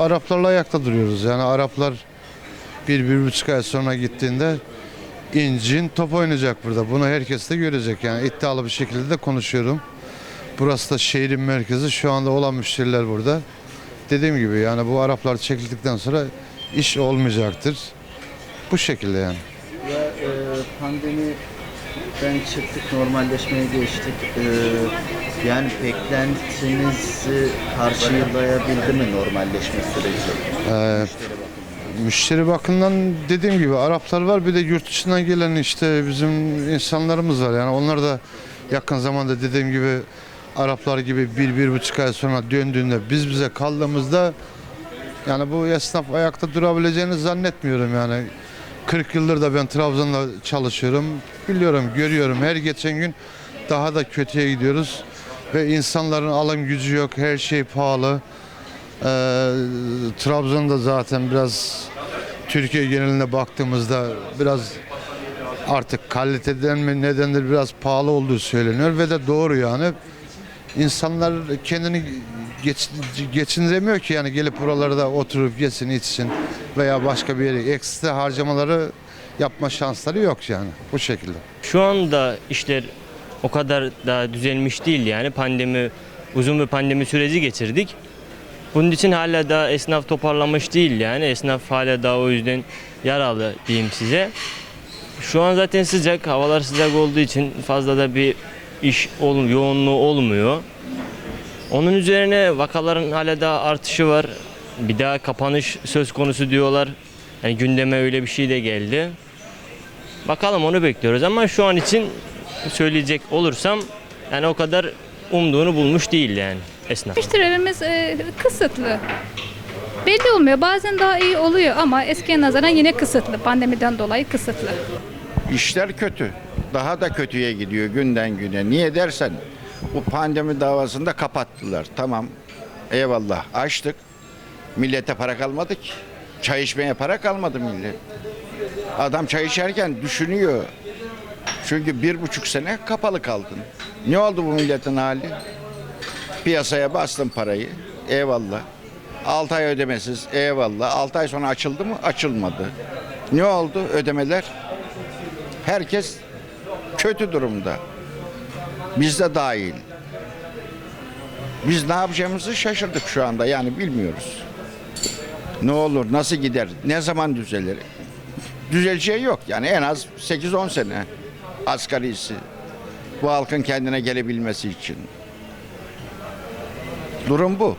Araplarla ayakta duruyoruz. Yani Araplar bir, bir buçuk ay sonra gittiğinde incin top oynayacak burada. Bunu herkes de görecek. Yani iddialı bir şekilde de konuşuyorum. Burası da şehrin merkezi. Şu anda olan müşteriler burada. Dediğim gibi yani bu Araplar çekildikten sonra iş olmayacaktır. Bu şekilde yani. Ya e, pandemiden çıktık, normalleşmeye geçtik. E, yani beklentinizi karşılayabildi mi normalleşme süreci? Ee, müşteri bakımından dediğim gibi Araplar var bir de yurt dışından gelen işte bizim insanlarımız var. Yani onlar da yakın zamanda dediğim gibi Araplar gibi bir bir buçuk ay sonra döndüğünde biz bize kaldığımızda yani bu esnaf ayakta durabileceğini zannetmiyorum yani. 40 yıldır da ben Trabzon'da çalışıyorum. Biliyorum görüyorum. Her geçen gün daha da kötüye gidiyoruz ve insanların alım gücü yok her şey pahalı. Ee, Trabzon'da zaten biraz Türkiye geneline baktığımızda biraz artık kaliteden mi nedendir biraz pahalı olduğu söyleniyor ve de doğru yani. İnsanlar kendini geç, geçindiremiyor ki yani gelip buralarda oturup yesin içsin veya başka bir yere ekstra harcamaları yapma şansları yok yani bu şekilde. Şu anda işler o kadar da düzelmiş değil yani pandemi uzun bir pandemi süreci geçirdik. Bunun için hala da esnaf toparlamış değil yani esnaf hala da o yüzden yaralı diyeyim size. Şu an zaten sıcak, havalar sıcak olduğu için fazla da bir iş ol, yoğunluğu olmuyor. Onun üzerine vakaların hala da artışı var. Bir daha kapanış söz konusu diyorlar. Yani gündeme öyle bir şey de geldi. Bakalım onu bekliyoruz ama şu an için söyleyecek olursam yani o kadar umduğunu bulmuş değil yani esnaf. Müşterilerimiz e, kısıtlı. Belli olmuyor. Bazen daha iyi oluyor ama eskiye nazaran yine kısıtlı. Pandemiden dolayı kısıtlı. İşler kötü. Daha da kötüye gidiyor günden güne. Niye dersen bu pandemi davasında kapattılar. Tamam eyvallah açtık. Millete para kalmadı ki. Çay içmeye para kalmadı millet. Adam çay içerken düşünüyor. Çünkü bir buçuk sene kapalı kaldın. Ne oldu bu milletin hali? Piyasaya bastın parayı. Eyvallah. 6 ay ödemesiz. Eyvallah. 6 ay sonra açıldı mı? Açılmadı. Ne oldu ödemeler? Herkes kötü durumda. Biz de dahil. Biz ne yapacağımızı şaşırdık şu anda yani bilmiyoruz. Ne olur, nasıl gider, ne zaman düzelir? Düzeleceği yok yani en az 8-10 sene asgarisi. Bu halkın kendine gelebilmesi için. Durum bu.